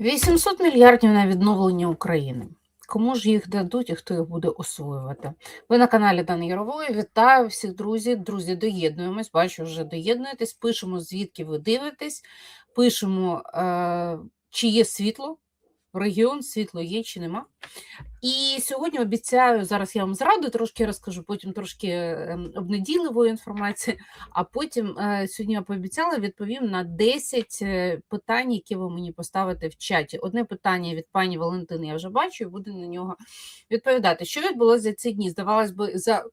800 мільярдів на відновлення України. Кому ж їх дадуть і хто їх буде освоювати? Ви на каналі Дани Ярової. Вітаю всіх друзі. Друзі, доєднуємось. Бачу, вже доєднуєтесь. Пишемо, звідки ви дивитесь. Пишемо, е, чи є світло. Регіон, світло є чи нема. І сьогодні обіцяю, зараз я вам зраду трошки розкажу, потім трошки ем, обнедійливої інформації, а потім е, сьогодні я пообіцяла відповім на 10 е, питань, які ви мені поставите в чаті. Одне питання від пані Валентини я вже бачу і буду на нього відповідати. Що відбулося за ці дні? Здавалось би, за.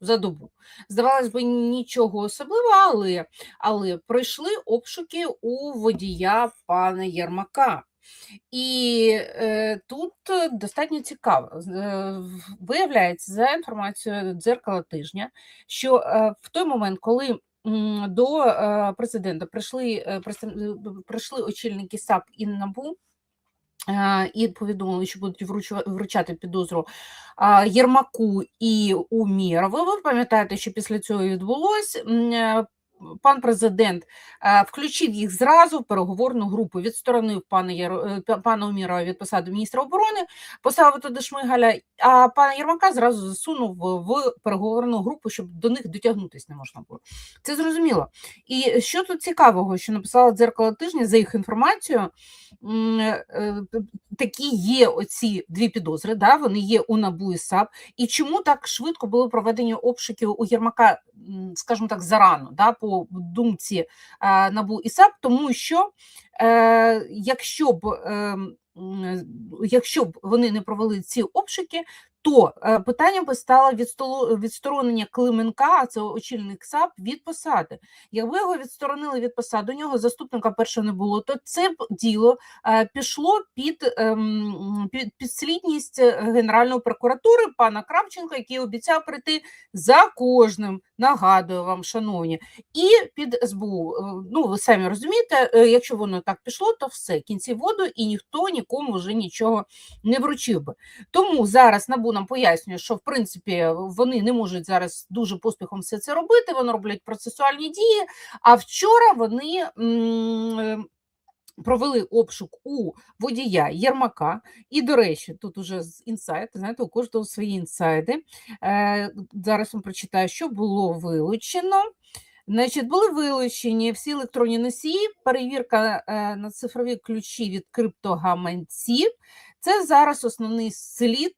За добу здавалось би, нічого особливого, але але пройшли обшуки у водія пана Єрмака. І е, тут достатньо цікаво. Е, виявляється, за інформацією дзеркала тижня, що е, в той момент, коли до е, президента прийшли, е, прийшли очільники САП і НАБУ, і повідомили, що будуть вручати підозру Єрмаку і Умірову. Ви пам'ятаєте, що після цього відбулось пан президент е, включив їх зразу в переговорну групу, відсторонив пана Яро, е, пана Умірова від посади міністра оборони, поставив туди Шмигаля, а пана Єрмака зразу засунув в переговорну групу, щоб до них дотягнутися не можна було. Це зрозуміло. І що тут цікавого, що написала дзеркало тижня за їх інформацією, е, такі є оці дві підозри, да, вони є у НАБУ і САП. І чому так швидко були проведені обшуки у Єрмака, скажімо так, зарано, да, по думці е, НАБУ і САП, тому що е, якщо б е, якщо б вони не провели ці обшуки, то е, питанням би стало відсторонення Клименка, а це очільник САП, від посади. Якби його відсторонили від посади, у нього заступника першого не було, то це діло е, пішло під ем, під підслідність Генеральної прокуратури пана Кравченка, який обіцяв прийти за кожним. Нагадую вам, шановні, і під СБУ. Е, ну ви самі розумієте, якщо воно так пішло, то все кінці воду, і ніхто нікому вже нічого не вручив би. Тому зараз набу нам пояснює, що в принципі вони не можуть зараз дуже поспіхом все це робити. Вони роблять процесуальні дії. А вчора вони. Провели обшук у водія Єрмака, і, до речі, тут уже з інсайт, знаєте, у кожного свої інсайди. Е, Зараз вам прочитаю, що було вилучено. Значить, були вилучені всі електронні носії, перевірка е, на цифрові ключі від криптогаманців. Це зараз основний слід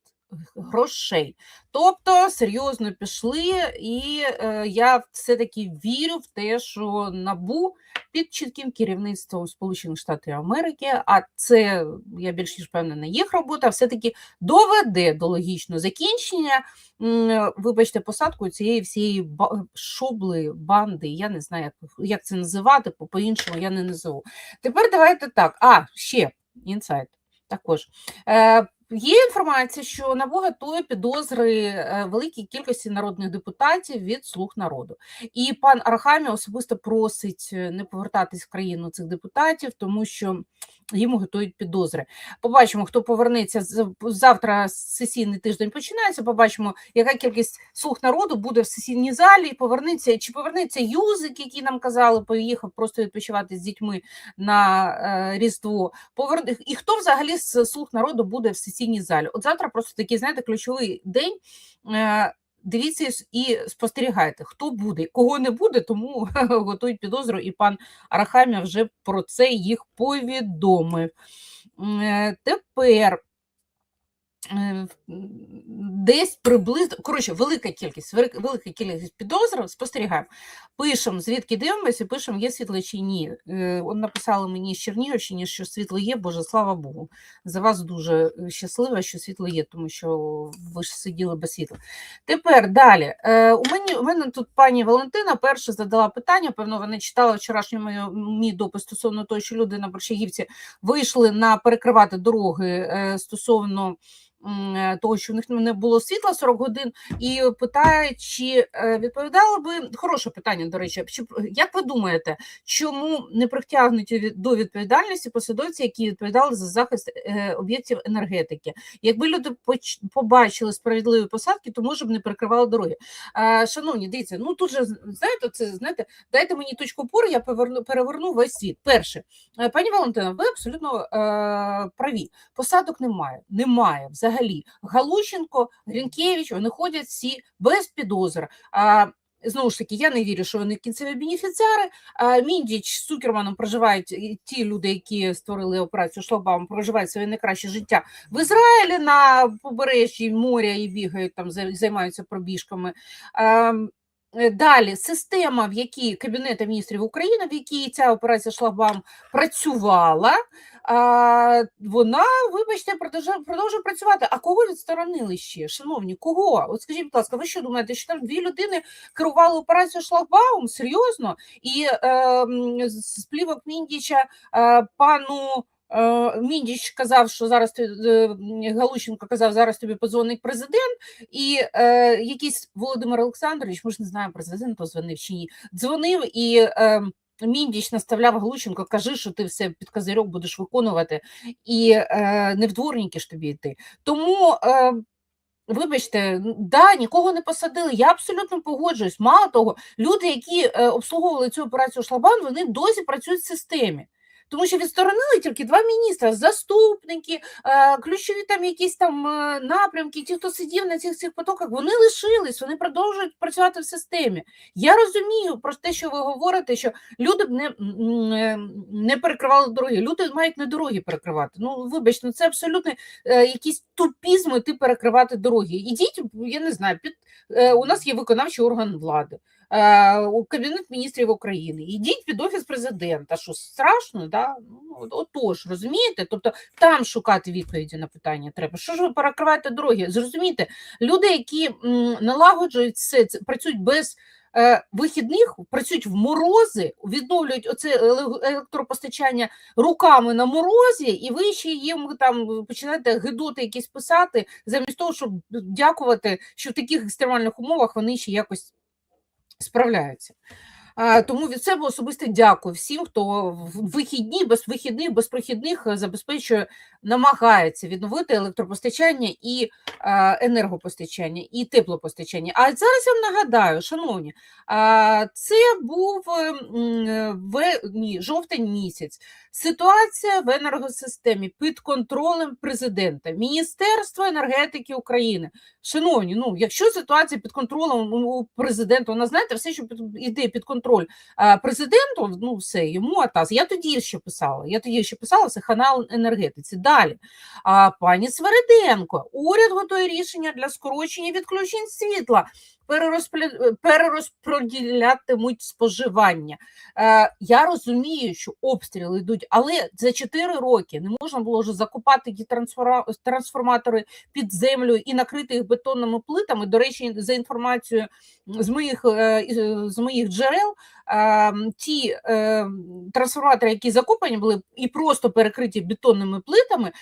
грошей. Тобто серйозно пішли, і е, я все-таки вірю в те, що набу під чітким керівництвом Сполучених Штатів Америки, а це я більш ніж впевнена, їх робота все-таки доведе до логічного закінчення. Вибачте, посадку цієї всієї шобли, банди. Я не знаю, як, як це називати, по-іншому я не назову. Тепер давайте так. А, ще інсайт також. Е, Є інформація, що НАБУ готує підозри е, великій кількості народних депутатів від слуг народу, і пан Архамі особисто просить е, не повертатись в країну цих депутатів, тому що йому готують підозри. Побачимо, хто повернеться завтра. Сесійний тиждень починається. Побачимо, яка кількість слуг народу буде в сесійній залі. Повернеться чи повернеться юзик, який нам казали, поїхав просто відпочивати з дітьми на е, різдво. Повер... і хто взагалі з слуг народу буде в сесійній залі? От завтра просто такий, знаєте, ключовий день. Дивіться і спостерігайте, хто буде, кого не буде, тому готують підозру, і пан Арахамія вже про це їх повідомив. Е, тепер десь приблизно коротше, велика кількість, велика кількість підозрів спостерігаємо. Пишемо, звідки дивимося, пишемо, є світло чи ні. Е, от написали мені з Чернігівщини, що світло є, Боже, слава Богу. За вас дуже щаслива, що світло є, тому що ви ж сиділи без світла. Тепер далі. Е, у мене у мене тут пані Валентина перша задала питання, певно, вона читала вчорашній мій допис стосовно того, що люди на Борщагівці вийшли на перекривати дороги стосовно. Е, того, що в них не було світла 40 годин, і питає, чи е, би хороше питання, до речі, чи як ви думаєте, чому не притягнуті до відповідальності посадовці, які відповідали за захист е, об'єктів енергетики? Якби люди побачили справедливі посадки, то може б не перекривали дороги. Шановні, дивіться, ну тут же знаєте, це знаєте, дайте мені точку опори, я поверну переверну весь світ. Перше, пані Валентина, ви абсолютно праві. Посадок немає. Немає взагалі. Галущенко, Грінкевич, вони ходять всі без підозр. А, Знову ж таки, я не вірю, що вони кінцеві бенефіціари. А Міндіч з Цукерманом проживають ті люди, які створили операцію Шлагбаум, проживають своє найкраще життя в Ізраїлі на побережжі моря і бігають там, зай- займаються пробіжками. Е, Далі система, в якій Кабінету міністрів України, в якій ця операція Шлагбаум працювала, вона, вибачте, продовжує, продовжує працювати. А кого відсторонили ще? Шановні, кого? От скажіть, будь ласка, ви що думаєте, що там дві людини керували операцією Шлагбаум? Серйозно? І е, з плівок Міндіча е, пану. Е, Міндіч казав, що зараз е, Галущенко казав, зараз тобі подзвонить президент, і е, якийсь Володимир Олександрович, ми ж не знаємо, президент позвонив чи ні, дзвонив і е, Міндіч наставляв Галущенко, кажи, що ти все під козирьок будеш виконувати, і е, не в дворники ж тобі йти. Тому. Е, Вибачте, да, нікого не посадили. Я абсолютно погоджуюсь. Мало того, люди, які е, обслуговували цю операцію Шлабан, вони досі працюють в системі. Тому що відсторонили тільки два міністра, заступники, е, ключові там якісь там е, напрямки, ті, хто сидів на цих цих потоках, вони лишились, вони продовжують працювати в системі. Я розумію про те, що ви говорите, що люди б не, е, не перекривали дороги. Люди мають не дороги перекривати. Ну, вибачте, ну це абсолютно якісь тупізми йти перекривати дороги. Ідіть, я не знаю, під у нас є виконавчий орган влади. Е, у Кабінет міністрів України, ідіть під офіс президента. Що страшно, да? Ну, отож, розумієте? Тобто там шукати відповіді на питання треба. Що ж ви перекриваєте дороги? Зрозумійте, люди, які налагоджують все, це працюють без е, вихідних, працюють в морози, відновлюють оце електропостачання руками на морозі, і ви ще їм там починаєте гидоти якісь писати, замість того, щоб дякувати, що в таких екстремальних умовах вони ще якось справляються. Тому від себе особисто дякую всім, хто в вихідні, без вихідних, без прохідних е, забезпечує, намагається відновити електропостачання і е, енергопостачання, і теплопостачання. А зараз я вам нагадаю, шановні, це був е, е, в ні, жовтень місяць. Ситуація в енергосистемі під контролем президента, Міністерства енергетики України. Шановні, ну якщо ситуація під контролем у президента, вона знаєте, все, що іде під контроль а, президенту, ну все, йому атас. Я тоді ще писала. Я тоді ще писала це канал енергетиці. Далі. А, пані Свериденко, уряд готує рішення для скорочення відключень світла. Перерозпля- Перерозподілятимуть споживання. Е, я розумію, що обстріли йдуть, але за 4 роки не можна було вже закупати ті трансформатори під землю і накрити їх бетонними плитами. До речі, за інформацією з моїх, е, з моїх джерел, е, ті е, трансформатори, які закуплені були і просто перекриті бетонними плитами,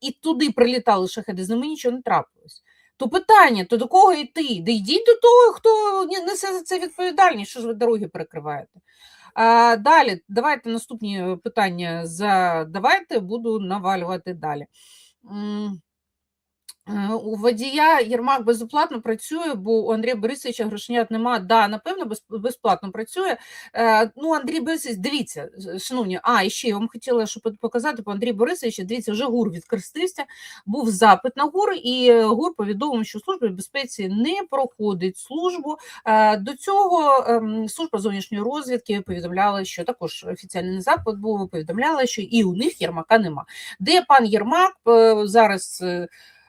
і туди прилітали шахеди, з ними нічого не трапилось. То питання, то до кого йти? Да йдіть до того, хто несе за це відповідальність, що ж ви дороги перекриваєте. А, далі, давайте наступні е, питання задавайте, буду навалювати далі. У водія Єрмак безоплатно працює, бо у Андрія Борисовича грошенят нема. Да, напевно, безплатно працює. Е, Ну, Андрій Борисович, дивіться, шановні, а і ще я вам хотіла щоб показати по Андрію Борисовичу. Дивіться, вже ГУР відкрестився, був запит на ГУР, і ГУР повідомив, що служба безпеці не проходить службу. Е, До цього ем, служба зовнішньої розвідки повідомляла, що також офіціальний запит був, повідомляла, що і у них Єрмака нема. Де пан Єрмак е, зараз?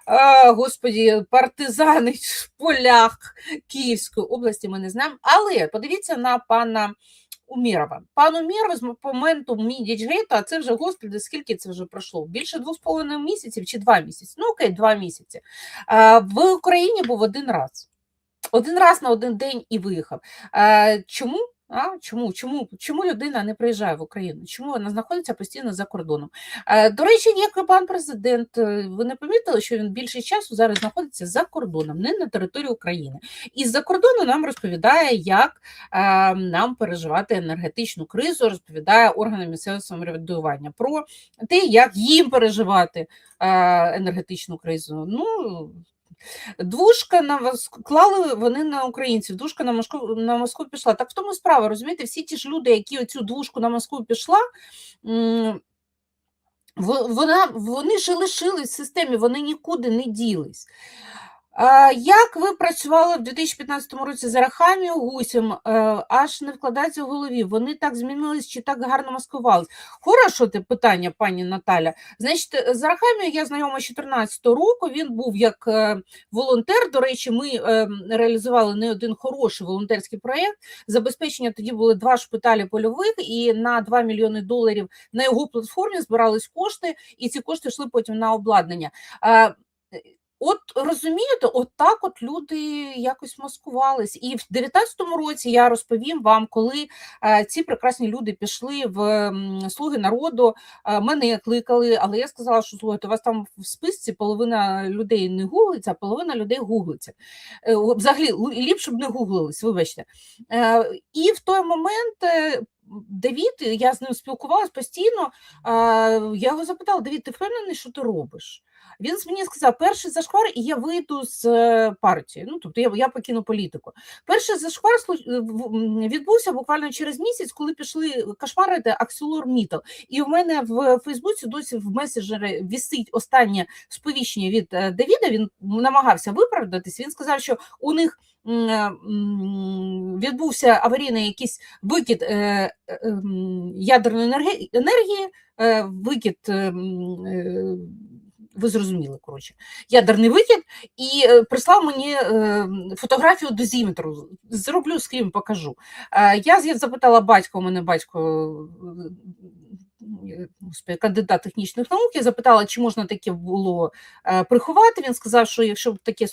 А, господі, партизани в полях Київської області ми не знаємо. Але подивіться на пана Умірова. Пан Уміров з моменту Мідічгейта, а це вже господи, скільки це вже пройшло? Більше двох з половиною місяців чи два місяці? Ну окей, два місяці. А, в Україні був один раз. Один раз на один день і виїхав. Е, Чому? А? Чому? Чому? Чому людина не приїжджає в Україну? Чому вона знаходиться постійно за кордоном? Е, До речі, як пан президент, е, ви не помітили, що він більше часу зараз знаходиться за кордоном, не на території України. І з-за кордону нам розповідає, як е, нам переживати енергетичну кризу, розповідає органи місцевого самоврядування про те, як їм переживати е, енергетичну кризу. Ну, Двушка на клали вони на українців, двушка на Москву на Москву пішла. Так в тому справа, розумієте, всі ті ж люди, які оцю двушку на Москву пішла, вона, вони ж лишились в системі, вони нікуди не ділись. Як ви працювали в 2015 році з Арахамією Гусем, е, аж не вкладається в голові. Вони так змінились чи так гарно маскувались? Хорошо те питання, пані Наталя. Значить, з Арахамією я знайома з 14 року. Він був як е, волонтер. До речі, ми е, реалізували не один хороший волонтерський проєкт. Забезпечення тоді були два шпиталі польових, і на 2 мільйони доларів на його платформі збирались кошти, і ці кошти йшли потім на обладнання. От розумієте, от так от люди якось маскувались. І в 19-му році я розповім вам, коли е, ці прекрасні люди пішли в слуги народу, е, мене кликали, але я сказала, що слухайте, у вас там в списці половина людей не гуглиться, а половина людей гуглиться. Е, Взагалі, ліпше б не гуглились, вибачте. І в той момент. Давід, я з ним спілкувалась постійно. Я його запитала: Давід, ти впевнений, що ти робиш? Він мені сказав, перший зашквар, і я вийду з е, партії. Ну, тобто я, я покину політику. Перший зашквар слу- відбувся буквально через місяць, коли пішли кошмарити Аксілор Мітал. І в мене в Фейсбуці досі в меседжері вісить останнє сповіщення від е, Давіда. Він намагався виправдатись. Він сказав, що у них е, відбувся аварійний якийсь викид е, е, ядерної енергії, е, викид. Е, е, ви зрозуміли, коротше, ядерний викид, і е, прислав мені е, фотографію дозіметру. Зроблю скрім, покажу. Е, я запитала батька, у мене батько е, кандидат технічних наук, я запитала, чи можна таке було е, приховати. Він сказав, що якщо б таке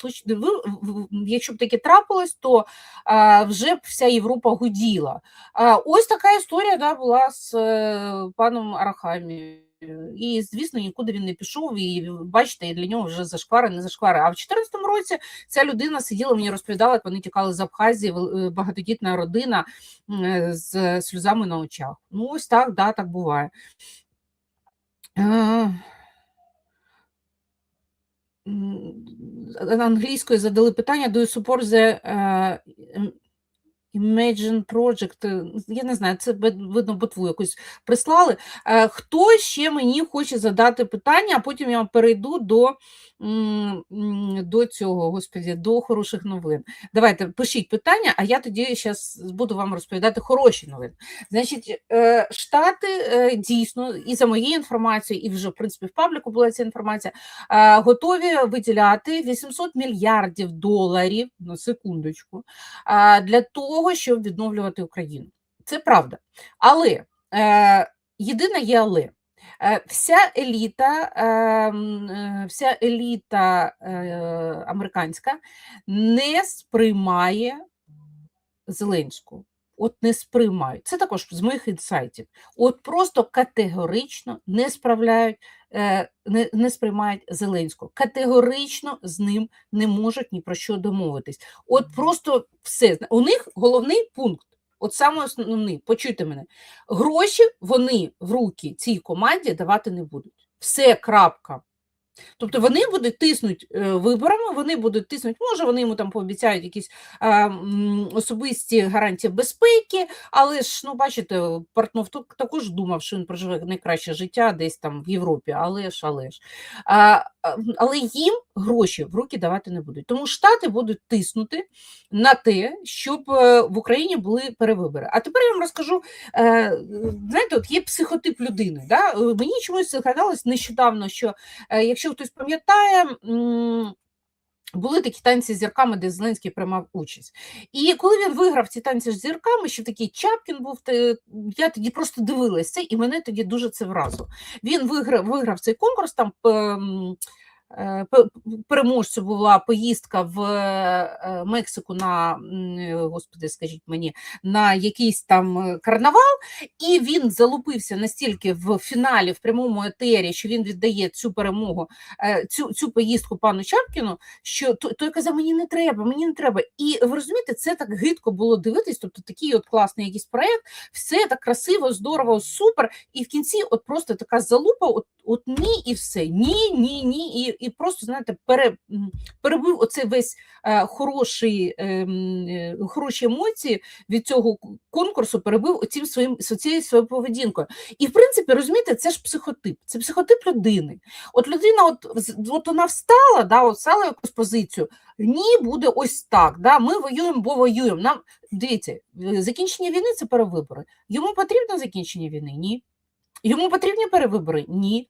якщо б таке трапилось, то е, вже б вся Європа гуділа. Е, Ось така історія да, була з е, паном Арахамі. І, звісно, нікуди він не пішов, і бачите, для нього вже зашквари, не зашквари. А в 2014 році ця людина сиділа, мені розповідала, як вони тікали з Абхазії, е, багатодітна родина е, з сльозами на очах. Ну, ось так, да, так буває. Е, Англійською задали питання: do you support Imagine Project, е, я не знаю, це видно ботву якусь прислали. Е, Хто ще мені хоче задати питання, а потім я перейду до, до цього, господі, до хороших новин. Давайте пишіть питання, а я тоді зараз буду вам розповідати хороші новини. Значить, е, Штати дійсно, і за моєю інформацією, і вже в принципі в пабліку була ця інформація, готові виділяти 800 мільярдів доларів на секундочку для того, щоб відновлювати Україну. Це правда. Але е, єдине є але. Е, Вся еліта, е, м, е, вся еліта е, американська не сприймає Зеленського. От не сприймають. Це також з моїх інсайтів. От просто категорично не справляють, е, не, не сприймають Зеленського. Категорично з ним не можуть ні про що домовитись. От просто все. У них головний пункт. От саме основний, почуйте мене, гроші вони в руки цій команді давати не будуть. Все, крапка. Тобто вони будуть тиснути е, виборами, вони будуть тиснуть, може, вони йому там пообіцяють якісь е, особисті гарантії безпеки, але ж, ну, бачите, Портнов також думав, що він проживе найкраще життя десь там в Європі, але ж, але ж. А, але їм гроші в руки давати не будуть. Тому Штати будуть тиснути на те, щоб е, в Україні були перевибори. А тепер я вам розкажу, е, знаєте, от є психотип людини. Да? Е, Мені чомусь згадалось нещодавно, що Е, Якщо хтось пам'ятає, були такі танці з зірками, де Зеленський приймав участь. І коли він виграв ці танці з зірками, ще такий Чапкін був, я тоді просто дивилася, і мене тоді дуже це вразило. Він виграв, виграв цей конкурс, там переможцю була поїздка в е, Мексику на е, господи, скажіть мені, на якийсь там е, карнавал, і він залупився настільки в фіналі в прямому етері, що він віддає цю перемогу, е, цю, цю поїздку пану Чапкіну, що той казав: мені не треба, мені не треба. І ви розумієте, це так гидко було дивитись. Тобто такий от класний якийсь проект, все так красиво, здорово, супер. І в кінці, от просто така залупа, от, от ні, і все. Ні, ні, ні. І, і просто, знаєте, пере, перебив оцей весь е, хороший, ем, е, хороші емоції від цього конкурсу, перебив оцім своїм цією своєю поведінкою. І в принципі, розумієте, це ж психотип, це психотип людини. От людина, от, от вона встала, да, от якусь позицію. Ні, буде ось так. Да, Ми воюємо, бо воюємо. Нам дивіться, е, закінчення війни це перевибори. Йому потрібно закінчення війни? Ні. Йому потрібні перевибори? Ні.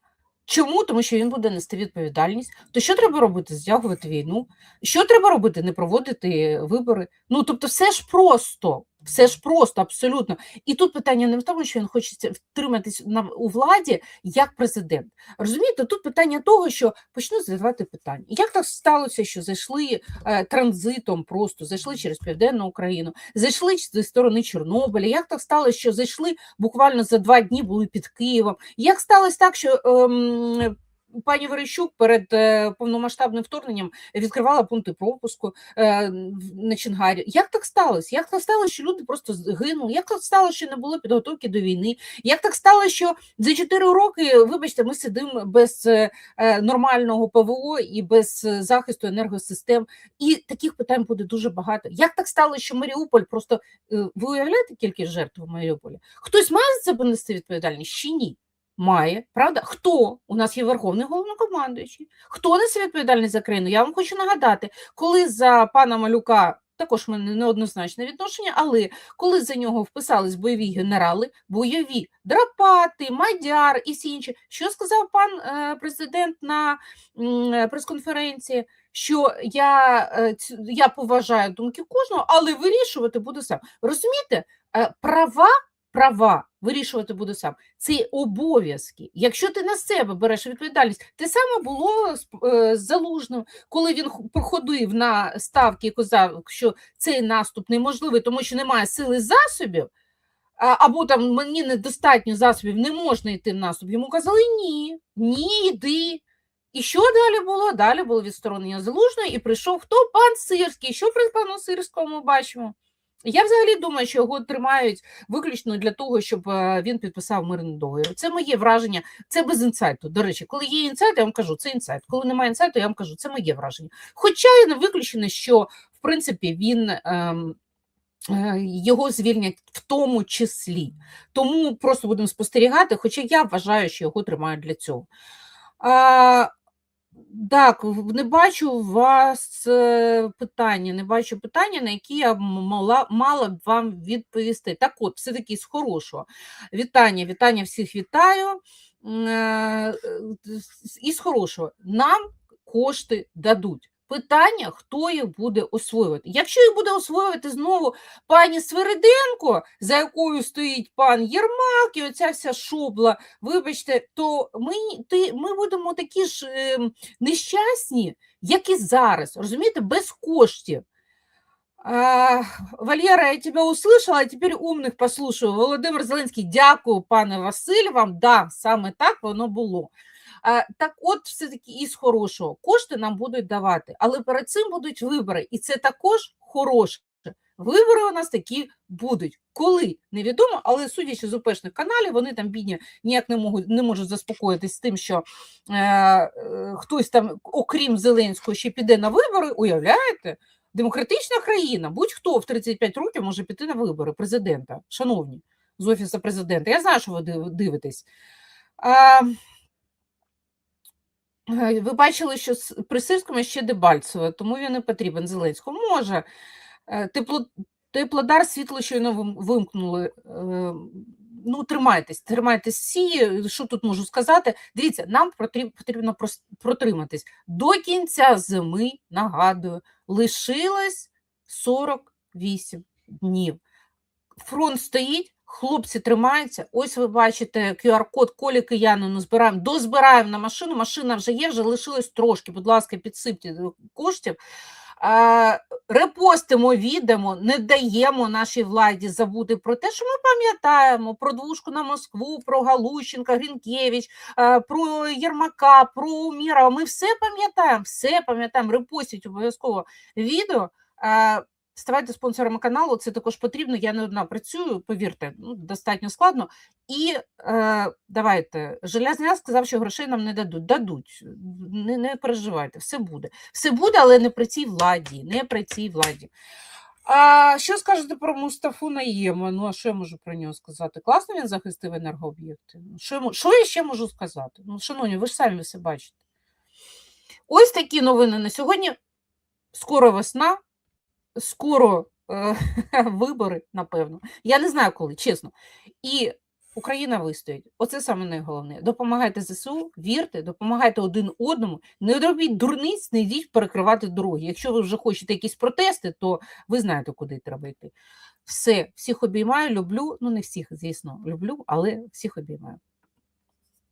Чому? Тому що він буде нести відповідальність. То що треба робити? Здягувати війну. Що треба робити? Не проводити вибори. Ну тобто, все ж просто, все ж просто, абсолютно. І тут питання не в тому, що він хоче втриматись на у владі як президент. Розумієте, тут питання того, що почну задавати питання. Як так сталося, що зайшли е, транзитом, просто зайшли через південну Україну, зайшли зі сторони Чорнобиля? Як так сталося, що зайшли буквально за два дні були під Києвом? Як сталося так, що ем, пані Верещук перед е, повномасштабним вторгненням відкривала пункти пропуску е, на Чонгарі? Як так сталося? Як так сталося, що люди просто згинули? Як так сталося, що не було підготовки до війни? Як так сталося, що за 4 роки, вибачте, ми сидимо без е, нормального ПВО і без захисту енергосистем? І таких питань буде дуже багато. Як так сталося, що Маріуполь просто ви уявляєте кількість жертв у Маріуполі? Хтось має за це понести відповідальність чи ні? Має, правда? Хто? У нас є верховний головнокомандуючий. Хто несе відповідальність за країну? Я вам хочу нагадати, коли за пана Малюка також мене неоднозначне відношення, але коли за нього вписались бойові генерали, бойові Драпати, Мадяр і всі інші, що сказав пан е, президент на е, прес-конференції? Що я, е, я поважаю думки кожного, але вирішувати буду сам. Розумієте, права, права вирішувати буду сам. Це обов'язки. Якщо ти на себе береш відповідальність, те саме було з, е, залужним, коли він проходив на ставки і казав, що цей наступ неможливий, тому що немає сили засобів. Або там мені недостатньо засобів, не можна йти в наступ. Йому казали ні, ні, йди. І що далі було? Далі було відсторонення залужної, і прийшов хто? Пан Сирський. Що при пану Сирському бачимо? Я взагалі думаю, що його тримають виключно для того, щоб е, він підписав мирний договір. Це моє враження, це без інсайту. До речі, коли є інсайт, я вам кажу, це інсайт. Коли немає інсайту, я вам кажу, це моє враження. Хоча і не виключено, що в принципі він. Ем, е, його звільнять в тому числі. Тому просто будемо спостерігати, хоча я вважаю, що його тримають для цього. А, так, не бачу у вас е, питання, не бачу питання, на які я мала, мала б вам відповісти. Так от, все-таки з хорошого. Вітання, вітання всіх вітаю. Е, з- І з хорошого. Нам кошти дадуть. Питання, хто їх буде освоювати. Якщо їх буде освоювати знову пані Свириденко, за якою стоїть пан Єрмак і оця вся шобла, вибачте, то ми, ти, ми будемо такі ж е, нещасні, як і зараз, розумієте, без коштів. А, Валера, я тебя услышала, а тепер умних послушаю. Володимир Зеленський, дякую, пане Василь, вам. Да, саме так воно було. А, так от, все-таки із хорошого. Кошти нам будуть давати, але перед цим будуть вибори, і це також хороше. Вибори у нас такі будуть. Коли невідомо, але судячи з упешних каналів, вони там бідні ніяк не можуть не можуть заспокоїтись з тим, що е, е, хтось там, окрім Зеленського, ще піде на вибори. Уявляєте? Демократична країна, будь-хто в 35 років може піти на вибори президента, шановні, з офісу президента. Я знаю, що ви дивитесь. Е, ви бачили, що при Сирському ще Дебальцево, тому він не потрібен Зеленському. Може, Е, тепло, теплодар світло щойно вимкнули. Е, Ну, тримайтесь, тримайтесь всі. Що тут можу сказати? Дивіться, нам потрібно протриматись. До кінця зими, нагадую, лишилось 48 днів. Фронт стоїть, хлопці тримаються. Ось ви бачите QR-код Колі Киянину збираємо, дозбираємо на машину. Машина вже є, вже лишилось трошки. Будь ласка, підсипте е, коштів. Е, Репостимо, віддамо, не даємо нашій владі забути про те, що ми пам'ятаємо про двушку на Москву, про Галущенка, Грінкевич, е, про Єрмака, про Умірова. Ми все пам'ятаємо, все пам'ятаємо. Репостіть обов'язково відео. Ставайте спонсорами каналу, це також потрібно. Я не одна працюю, повірте, ну, достатньо складно. І е, давайте, Желязняк сказав, що грошей нам не дадуть. Дадуть, не, не переживайте, все буде. Все буде, але не при цій владі, не при цій владі. А що скажете про Мустафу Наєма? Ну, а що я можу про нього сказати? Класно він захистив енергооб'єкти. Ну, Що, я що я ще можу сказати? Ну, шановні, ви ж самі все бачите. Ось такі новини на сьогодні. Скоро весна, скоро е, вибори, напевно. Я не знаю коли, чесно. І Україна вистоїть. Оце саме найголовніше. Допомагайте ЗСУ, вірте, допомагайте один одному. Не робіть дурниць, не йдіть перекривати дороги. Якщо ви вже хочете якісь протести, то ви знаєте, куди треба йти. Все, всіх обіймаю, люблю. Ну, не всіх, звісно, люблю, але всіх обіймаю.